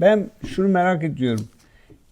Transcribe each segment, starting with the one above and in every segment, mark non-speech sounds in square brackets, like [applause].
Ben şunu merak ediyorum.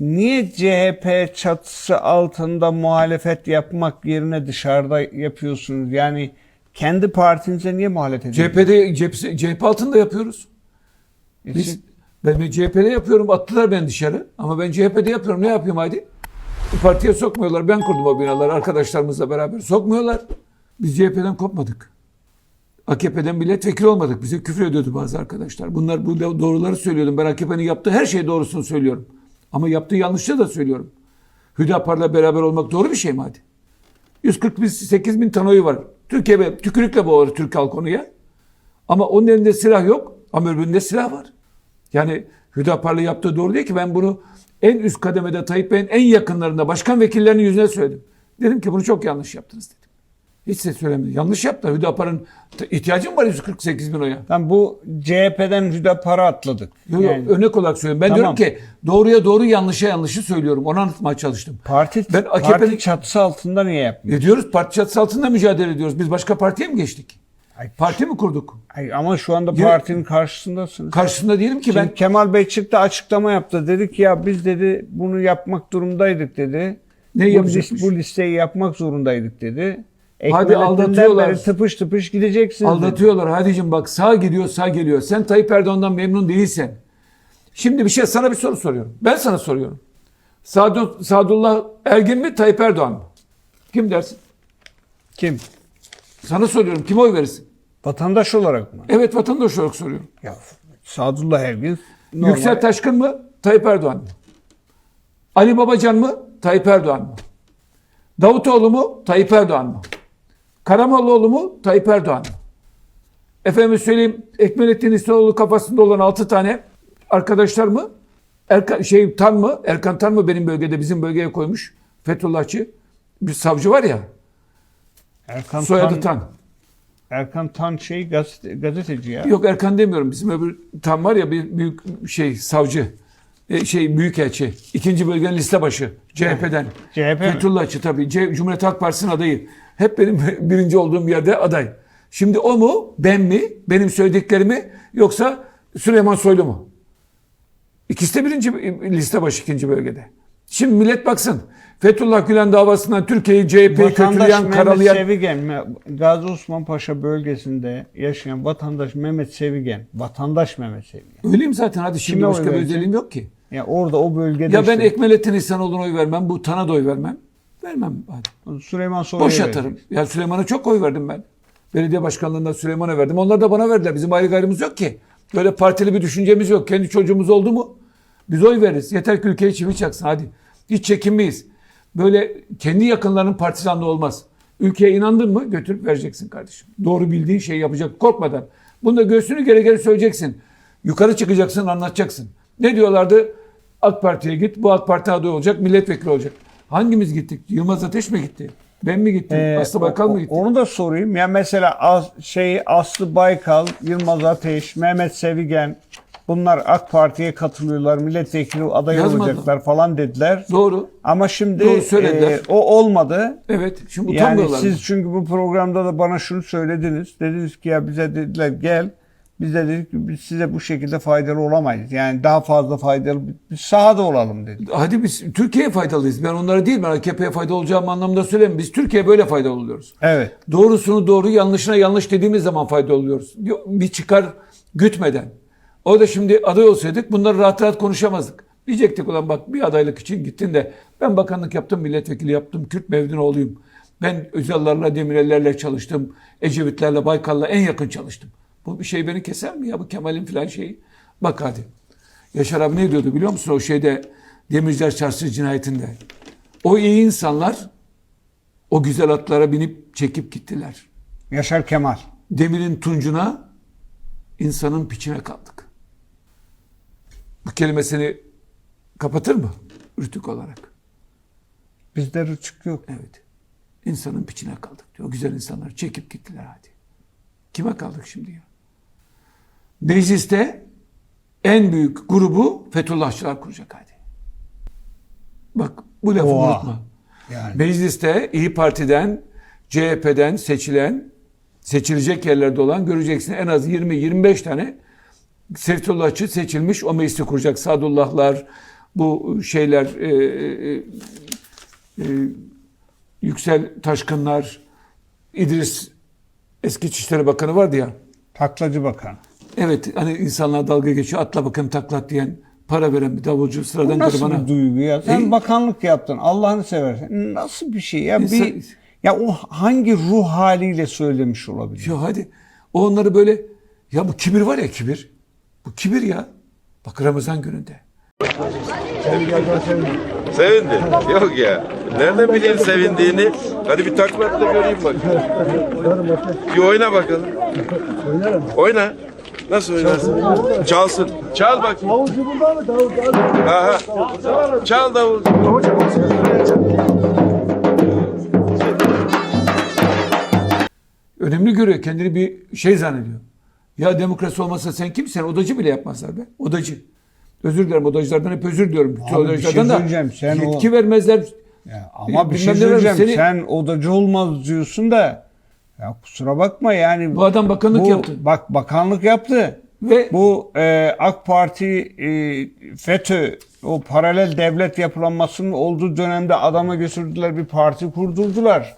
Niye CHP çatısı altında muhalefet yapmak yerine dışarıda yapıyorsunuz? Yani kendi partinize niye muhalefet ediyorsunuz? CHP'de CHP, CHP altında yapıyoruz. Biz, ben CHP'de yapıyorum. Attılar beni dışarı. Ama ben CHP'de yapıyorum. Ne yapayım haydi? Bu partiye sokmuyorlar. Ben kurdum o binaları arkadaşlarımızla beraber. Sokmuyorlar. Biz CHP'den kopmadık. AKP'den milletvekili olmadık. Bize küfür ediyordu bazı arkadaşlar. Bunlar bu doğruları söylüyordum. Ben AKP'nin yaptığı her şey doğrusunu söylüyorum. Ama yaptığı yanlışları da söylüyorum. Hüdapar'la beraber olmak doğru bir şey mi hadi? 148 bin oyu var. Türkiye tükürükle boğar Türk halkı onu ya. Ama onun elinde silah yok ama öbüründe silah var. Yani Hüdapar'la yaptığı doğru değil ki ben bunu en üst kademede Tayyip Bey'in en yakınlarında başkan vekillerinin yüzüne söyledim. Dedim ki bunu çok yanlış yaptınız dedim. Hiç de söylemedim. Yanlış yaptılar. Hüdapar'ın ihtiyacı mı var 148 bin oya? Tam bu CHP'den Hüdapar'a atladık. Yok yok Yani örnek olarak söylüyorum. Ben Tamam. diyorum ki doğruya doğru yanlışa yanlışı söylüyorum. Onu anlatmaya çalıştım. parti, Ben parti AKP'nin çatısı altında niye yapmıyor? ne diyoruz? Parti çatısı altında mücadele ediyoruz. Biz başka partiye mi geçtik? Ay, Parti mi kurduk? ay, ama şu anda Ya- partinin karşısındasınız. Karşısında değilim ki ben. Şimdi Kemal Bey çıktı açıklama yaptı. Dedi ki ya biz dedi bunu yapmak durumdaydık dedi. Ne bu, yapacakmış? lis- bu listeyi yapmak zorundaydık dedi. Hadi aldatıyorlar. beri tıpış tıpış gideceksiniz. Aldatıyorlar. Hadicim bak sağ gidiyor sağ geliyor. Sen Tayyip Erdoğan'dan memnun değilsen. Şimdi bir şey sana bir soru soruyorum. Ben sana soruyorum. Sadu, Sadullah Ergin mi Tayyip Erdoğan mı? Kim dersin? Kim? Sana soruyorum. Kime oy verirsin? Vatandaş olarak mı? Evet vatandaş olarak soruyorum. Ya Sadullah Ergin normal. Yüksel Taşkın mı? Tayyip Erdoğan mı? Ali Babacan mı? Tayyip Erdoğan mı? Davutoğlu mu? Tayyip Erdoğan mı? Karamollaoğlu mu? Tayyip Erdoğan mı? Efendim söyleyeyim Ekmelettin İhsanoğlu kafasında olan 6 tane arkadaşlar mı? Erkan, şey Tan mı? Erkan Tan mı benim bölgede bizim bölgeye koymuş? Fethullahçı. Bir savcı var ya. Erkan Soyadı Tan, Tan. Erkan Tan şey gazete, gazeteci ya. Yok Erkan demiyorum. Bizim öbür tam var ya bir büyük şey savcı. E, şey büyükelçi. İkinci bölgenin liste başı. CHP'den. CHP mi? Fethullahçı tabii. C- Cumhuriyet Halk Partisi'nin adayı. Hep benim [laughs] birinci olduğum yerde aday. Şimdi o mu? Ben mi? Benim söylediklerimi? Yoksa Süleyman Soylu mu? İkisi de birinci liste başı ikinci bölgede. Şimdi millet baksın. Fethullah Gülen davasından Türkiye'yi CHP'yi kötüleyen, Mehmet karalayan Sevigen, Gazi Osman Paşa bölgesinde yaşayan vatandaş Mehmet Sevigen, vatandaş Mehmet Sevigen. Öyleyim zaten hadi şimdi Kime başka bir özelliğim yok ki. Ya orada o bölgede Ya ben işte Ekmelettin İhsanoğlu'na oy vermem, bu Tan'a da oy vermem. Vermem. Hadi. Süleyman Soylu'ya Boş atarım. Ya Süleyman'a çok oy verdim ben. Belediye başkanlığında Süleyman'a verdim. Onlar da bana verdiler. Bizim ayrı gayrımız yok ki. Böyle partili bir düşüncemiz yok. Kendi çocuğumuz oldu mu biz oy veririz. Yeter ki ülkeyi çivi çaksın hadi. Hiç çekinmeyiz. Böyle kendi yakınlarının partizanlığı olmaz. Ülkeye inandın mı götürüp vereceksin kardeşim. Doğru bildiğin şeyi yapacak korkmadan. Bunda göğsünü gere gere söyleyeceksin. Yukarı çıkacaksın anlatacaksın. Ne diyorlardı? AK Parti'ye git. Bu AK Parti aday olacak. Milletvekili olacak. Hangimiz gittik? Yılmaz Ateş mi gitti? Ben mi gittim? Ee, Aslı Baykal mı gitti? Onu da sorayım. Ya mesela As, şey Aslı Baykal, Yılmaz Ateş, Mehmet Sevigen bunlar AK Parti'ye katılıyorlar. Milletvekili adayı Yazmadı. olacaklar falan dediler. Doğru. Ama şimdi Doğru söylediler. e, o olmadı. Evet. Şimdi Yani siz çünkü bu programda da bana şunu söylediniz. Dediniz ki ya bize dediler gel. Biz de dedik ki biz size bu şekilde faydalı olamayız. Yani daha fazla faydalı biz sahada olalım dedik. Hadi biz Türkiye'ye faydalıyız. Ben onlara değil ben AKP'ye faydalı olacağım anlamında söylemiyorum. Biz Türkiye'ye böyle faydalı oluyoruz. Evet. Doğrusunu doğru, yanlışına yanlış dediğimiz zaman faydalı oluyoruz. Bir çıkar gütmeden. O da şimdi aday olsaydık bunları rahat rahat konuşamazdık. Diyecektik ulan bak bir adaylık için gittin de ben bakanlık yaptım, milletvekili yaptım, Kürt Mevdunoğlu'yum. Ben Özallarla, Demirellerle çalıştım. Ecevitlerle, Baykal'la en yakın çalıştım. Bu bir şey beni keser mi ya bu Kemal'in falan şeyi? Bak hadi. Yaşar abi ne diyordu biliyor musun o şeyde Demirciler Çarşısı cinayetinde? O iyi insanlar o güzel atlara binip çekip gittiler. Yaşar Kemal. Demirin tuncuna, insanın piçine kaldık. Bu kelimesini kapatır mı? Rütük olarak. Bizde rıçık yok. Evet. İnsanın piçine kaldık diyor. Güzel insanlar çekip gittiler hadi. Kime kaldık şimdi ya? Mecliste en büyük grubu Fethullahçılar kuracak hadi. Bak bu lafı Oha. unutma. Yani. Mecliste İyi Parti'den, CHP'den seçilen, seçilecek yerlerde olan göreceksin en az 20-25 tane Seyfullahçı seçilmiş. O meclisi kuracak. Sadullahlar, bu şeyler e, e, e, Yüksel Taşkınlar, İdris eski İçişleri Bakanı vardı ya. Taklacı bakan. Evet hani insanlar dalga geçiyor. Atla bakayım taklat diyen para veren bir davulcu sıradan Nasıl garibana. bir duygu ya? Sen E? bakanlık yaptın. Allah'ını seversen. Nasıl bir şey ya? İnsan- Bir, ya o hangi ruh haliyle söylemiş olabilir? Ya hadi onları böyle ya bu kibir var ya kibir. Bu kibir ya. Bak Ramazan gününde. Sevindi. Yok ya. Nereden bileyim sevindiğini? Hadi bir takla at da göreyim bak. Bir oyna bakalım. Oyna. Nasıl oynarsın? Çalsın. Çal bakayım. Davulcu burada mı? Davul, davul. Aha. Çal davul. Önemli görüyor. Kendini bir şey zannediyor. Ya demokrasi olmasa sen kimsin? Odacı bile yapmazlar be. Odacı. Özür dilerim odacılardan hep özür diliyorum. Abi bir şey da. Sen o- yetki vermezler. Ya ama bir şey söyleyeceğim. seni- Sen odacı olmaz diyorsun da ya kusura bakma yani Bu adam bakanlık bu- yaptı. Bak bakanlık yaptı. Ve Bu e, AK Parti e, FETÖ o paralel devlet yapılanmasının olduğu dönemde adama götürdüler bir parti kurdurdular.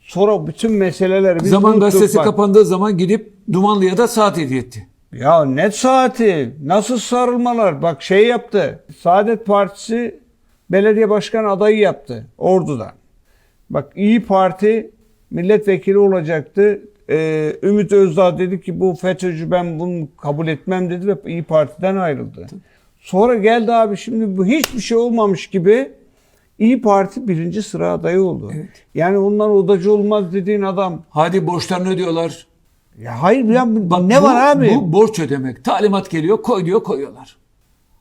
Sonra bütün meseleleri biz Zaman unuttuk Gazetesi bak. kapandığı zaman gidip Dumanlı'ya da saat hediye etti. Ya ne saati? Nasıl sarılmalar? Bak şey yaptı. Saadet Partisi belediye başkan adayı yaptı Ordu'dan. Bak İyi Parti milletvekili olacaktı. Ee, Ümit Özdağ dedi ki bu FETÖ'cü ben bunu kabul etmem dedi ve İyi Parti'den ayrıldı. Sonra geldi abi şimdi bu hiçbir şey olmamış gibi İyi Parti birinci sıra adayı oldu. Evet. Yani ondan odacı olmaz dediğin adam. Hadi borçlarını ödüyorlar. Ya hayır ya Bak ne bu- var abi? Bu borç ödemek. Talimat geliyor koy diyor koyuyorlar.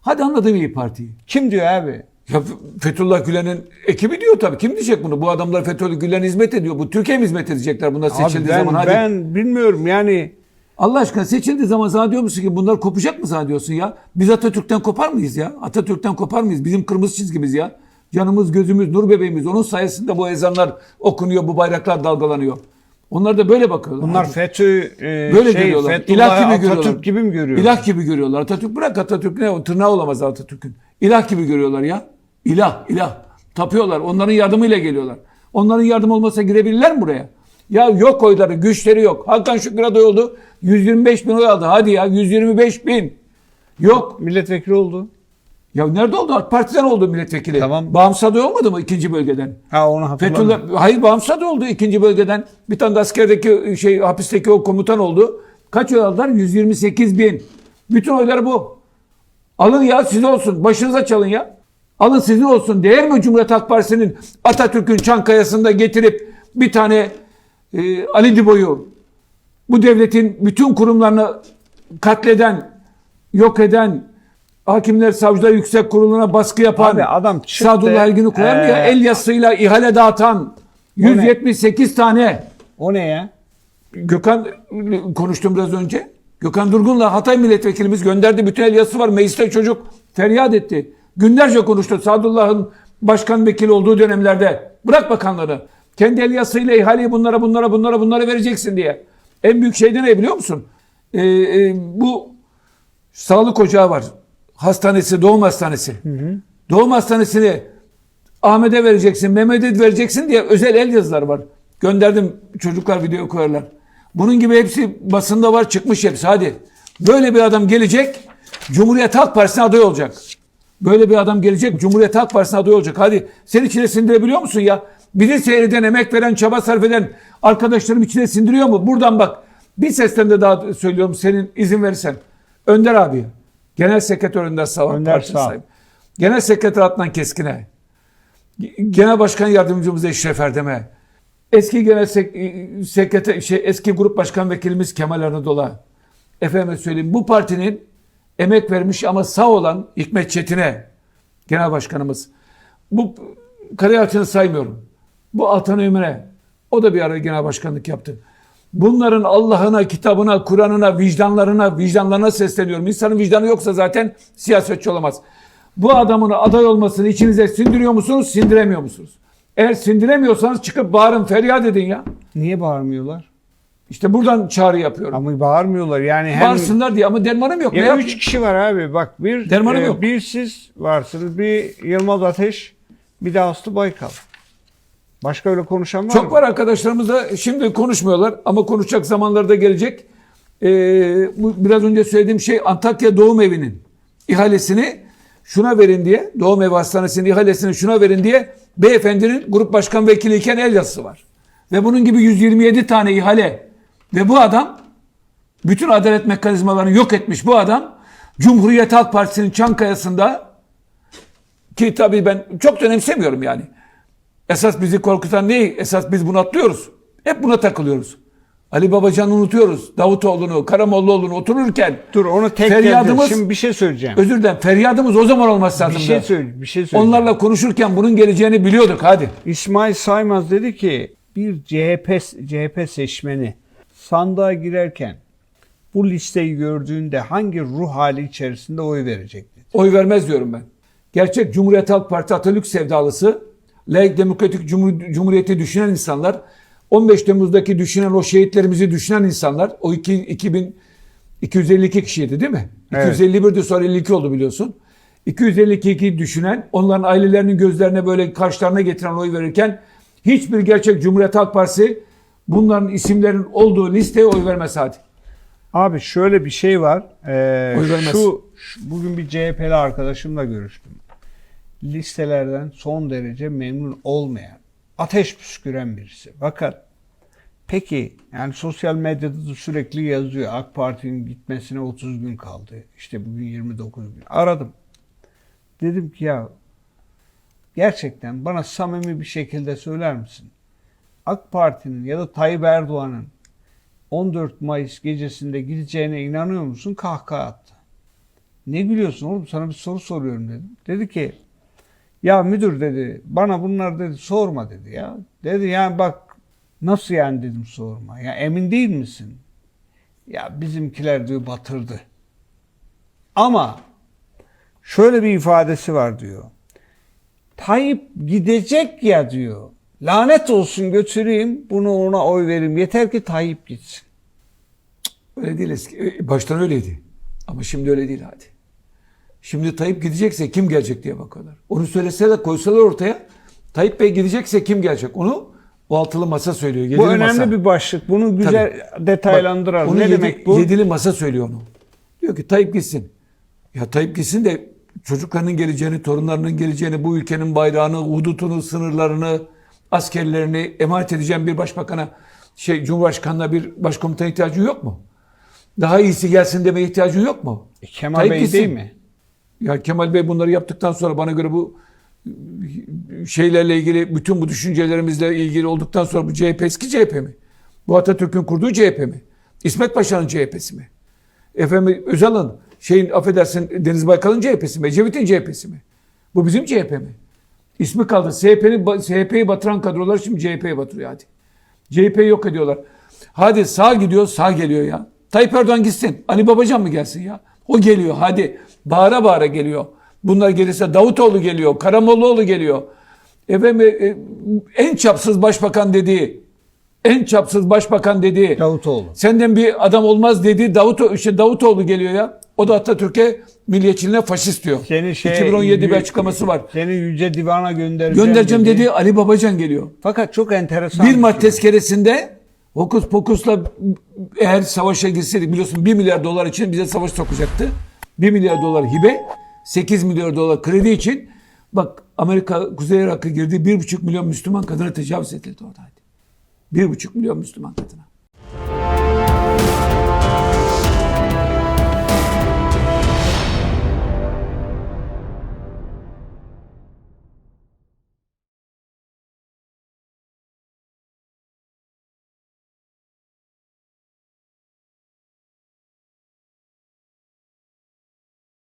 Hadi anladım İyi Parti'yi. Kim diyor abi? Ya Fethullah Gülen'in ekibi diyor tabii. Kim diyecek bunu? Bu adamlar Fethullah Gülen hizmet ediyor. Bu Türkiye hizmet edecekler bunlar seçildiği Abi ben, zaman? Hadi. ben bilmiyorum yani Allah aşkına seçildiği zaman sana diyor musun ki bunlar kopacak mı zannediyorsun ya? Biz Atatürk'ten kopar mıyız ya? Atatürk'ten kopar mıyız? Bizim kırmızı çizgimiz ya. Canımız, gözümüz, nur bebeğimiz. Onun sayesinde bu ezanlar okunuyor, bu bayraklar dalgalanıyor. Onlar da böyle bakıyorlar. bunlar FETÖ e, Böyle şey, görüyorlar. Fethullah'ı İlah gibi Atatürk görüyorlar. gibi mi görüyorlar? İlah gibi görüyorlar. Atatürk bırak Atatürk ne o tırnağı olamaz Atatürk'ün. İlah gibi görüyorlar ya. İlah, ilah. Tapıyorlar. Onların yardımıyla geliyorlar. Onların yardım olmasa girebilirler mi buraya? Ya yok oyları, güçleri yok. Hakan Şükür aday oldu. 125 bin oy aldı. Hadi ya 125 bin. Yok. Milletvekili oldu. Ya nerede oldu? AK Parti'den oldu milletvekili. Tamam. Bağımsız aday olmadı mı ikinci bölgeden? Ha onu hatırladım. Fethullah, hayır bağımsız aday oldu ikinci bölgeden. Bir tane de askerdeki şey hapisteki o komutan oldu. Kaç oy aldılar? 128 bin. Bütün oyları bu. Alın ya size olsun. Başınıza çalın ya. Alın sizin olsun. Değer mi Cumhuriyet Halk Partisi'nin Atatürk'ün Çankaya'sında getirip bir tane e, Ali Dibo'yu bu devletin bütün kurumlarını katleden, yok eden, hakimler, savcılar yüksek kuruluna baskı yapan, Abi adam çıktı, Sadullah Ergin'i koyan mı ya? ee, El yazısıyla ihale dağıtan, ne? 178 tane. O ne ya? Gökhan konuştum biraz önce. Gökhan Durgun'la Hatay milletvekilimiz gönderdi. Bütün el yazısı var. Mecliste çocuk feryat etti. Günlerce konuştu Sadullah'ın başkan vekili olduğu dönemlerde. Bırak bakanları. Kendi el yazısıyla ihaleyi bunlara bunlara bunlara bunlara vereceksin diye. En büyük şey de ne biliyor musun? Ee, e, bu sağlık ocağı var. Hastanesi, doğum hastanesi. Doğum hastanesini Ahmet'e vereceksin, Mehmet'e vereceksin diye özel el yazılar var. Gönderdim çocuklar video koyarlar. Bunun gibi hepsi basında var çıkmış hepsi hadi. Böyle bir adam gelecek Cumhuriyet Halk Partisi'ne aday olacak. Böyle bir adam gelecek Cumhuriyet Halk Partisi'ne aday olacak. Hadi sen içine sindirebiliyor musun ya? Bizi seyreden, emek veren, çaba sarf eden arkadaşlarım içine sindiriyor mu? Buradan bak. Bir sesten de daha söylüyorum senin izin verirsen. Önder abi. Genel Sekreter Önder Sağ Önder Partisi Sağ. sahibi. Genel Sekreter Adnan Keskin'e. Genel Başkan Yardımcımız Eşref Erdem'e, eski Genel Sek- Sekreter, şey, eski Grup Başkan Vekilimiz Kemal Anadolu'a, efendime söyleyeyim bu partinin emek vermiş ama sağ olan Hikmet Çetin'e, Genel Başkanımız. Bu Karayalçın'ı saymıyorum. Bu Altan Ömer'e, o da bir ara Genel Başkanlık yaptı. Bunların Allah'ına, kitabına, Kur'an'ına, vicdanlarına, vicdanlarına sesleniyorum. İnsanın vicdanı yoksa zaten siyasetçi olamaz. Bu adamın aday olmasını içinize sindiriyor musunuz, sindiremiyor musunuz? Eğer sindiremiyorsanız çıkıp bağırın, feryat edin ya. Niye bağırmıyorlar? İşte buradan çağrı yapıyorum. Ama bağırmıyorlar. Yani hem Varsınlar diye ama dermanım yok. ne ya yapayım? üç kişi var abi. Bak bir Dermanım e, yok. bir siz varsınız, bir Yılmaz Ateş, bir de Aslı Baykal. Başka öyle konuşan var Çok mı? var arkadaşlarımız da şimdi konuşmuyorlar ama konuşacak zamanlarda gelecek. Ee, bu biraz önce söylediğim şey Antakya Doğum Evi'nin ihalesini şuna verin diye, Doğum Evi Hastanesi'nin ihalesini şuna verin diye beyefendinin grup başkan vekiliyken el yazısı var. Ve bunun gibi 127 tane ihale ve bu adam bütün adalet mekanizmalarını yok etmiş bu adam Cumhuriyet Halk Partisi'nin Çankaya'sında ki tabii ben çok da önemsemiyorum yani. Esas bizi korkutan ne? Esas biz bunu atlıyoruz. Hep buna takılıyoruz. Ali Babacan'ı unutuyoruz. Davutoğlu'nu, Karamollaoğlu'nu otururken Dur onu tek Feryadımız-. Şimdi bir şey söyleyeceğim. özür dilerim feryadımız o zaman olması lazım. Bir şey söyle, bir şey söyleyeceğim. Onlarla konuşurken bunun geleceğini biliyorduk hadi. İsmail Saymaz dedi ki bir CHP CHP seçmeni sandığa girerken bu listeyi gördüğünde hangi ruh hali içerisinde oy verecek dedi. Oy vermez diyorum ben. Gerçek Cumhuriyet Halk Parti Atatürk sevdalısı, laik demokratik cumhur- cumhuriyeti düşünen insanlar, 15 Temmuz'daki düşünen o şehitlerimizi düşünen insanlar, o iki, 2000 252 kişiydi değil mi? Evet. 251'di sonra 52 oldu biliyorsun. 252'yi düşünen, onların ailelerinin gözlerine böyle karşılarına getiren oy verirken hiçbir gerçek Cumhuriyet Halk Partisi bunların isimlerin olduğu listeye oy vermez hadi. Abi şöyle bir şey var. Ee, Oy vermez. şu, şu- bugün bir CHP'li arkadaşımla görüştüm. Listelerden son derece memnun olmayan, ateş püsküren birisi. Fakat peki yani sosyal medyada da sürekli yazıyor. AK Parti'nin gitmesine 30 gün kaldı. İşte bugün 29 gün. Aradım. Dedim ki ya gerçekten bana samimi bir şekilde söyler misin? AK Parti'nin ya da Tayyip Erdoğan'ın 14 Mayıs gecesinde gideceğine inanıyor musun? Kahkaha attı. Ne gülüyorsun oğlum sana bir soru soruyorum dedim. Dedi ki ya müdür dedi bana bunlar dedi sorma dedi ya. Dedi yani bak nasıl yani dedim sorma. Ya emin değil misin? Ya bizimkiler diyor batırdı. Ama şöyle bir ifadesi var diyor. Tayyip gidecek ya diyor. Lanet olsun götüreyim bunu ona oy vereyim. Yeter ki Tayyip gitsin. Öyle değil eski. e, Baştan öyleydi. Ama şimdi öyle değil hadi. Şimdi Tayyip gidecekse kim gelecek diye bakıyorlar. Onu söyleseler koysalar ortaya Tayyip Bey gidecekse kim gelecek? Onu o altılı masa söylüyor. Yedili Bu önemli masa. bir başlık. Bunu güzel Tabii. detaylandıralım. Bak, ne yedi- demek bu? Yedili masa söylüyor onu. Diyor ki Tayyip gitsin. Ya Tayyip gitsin de çocuklarının geleceğini, torunlarının geleceğini, bu ülkenin bayrağını, hudutunu, sınırlarını, askerlerini emanet edeceğim bir başbakana, şey Cumhurbaşkanına bir başkomutan ihtiyacın yok mu? Daha iyisi gelsin demeye ihtiyacın yok mu? E, Kemal Tayyip Bey gitsin. değil mi? Ya Kemal Bey bunları yaptıktan sonra bana göre bu şeylerle ilgili bütün bu düşüncelerimizle ilgili olduktan sonra bu CHP eski CHP mi? Bu Atatürk'ün kurduğu CHP mi? İsmet Paşa'nın CHP'si mi? Efendim Özal'ın şeyin affedersin Deniz Baykal'ın CHP'si mi? Ecevit'in CHP'si mi? Bu bizim CHP mi? İsmi kaldı. CHP'yi CHP'yi batıran kadrolar şimdi CHP'yi batırıyor hadi. CHP'yi yok ediyorlar. Hadi sağ gidiyor sağ geliyor ya. Tayyip Erdoğan gitsin. Ali Babacan mı gelsin ya? O geliyor hadi. Bağıra bağıra geliyor. Bunlar gelirse Davutoğlu geliyor. Karamollaoğlu geliyor. Efendim, e, en çapsız başbakan dediği en çapsız başbakan dediği Davutoğlu. senden bir adam olmaz dediği Davut, işte Davutoğlu geliyor ya. O da Atatürk'e milliyetçiliğine faşist diyor. Seni şey, 2017 bir açıklaması var. Seni Yüce Divan'a göndereceğim. Göndereceğim dedi. dediği Ali Babacan geliyor. Fakat çok enteresan. Bir şey. Mart tezkeresinde hokus pokusla eğer savaşa girseydik biliyorsun 1 milyar dolar için bize savaş sokacaktı. 1 milyar dolar hibe, 8 milyar dolar kredi için bak Amerika Kuzey Irak'a girdi 1,5 milyon Müslüman kadına tecavüz edildi oradaydı. 1,5 milyon Müslüman kadına.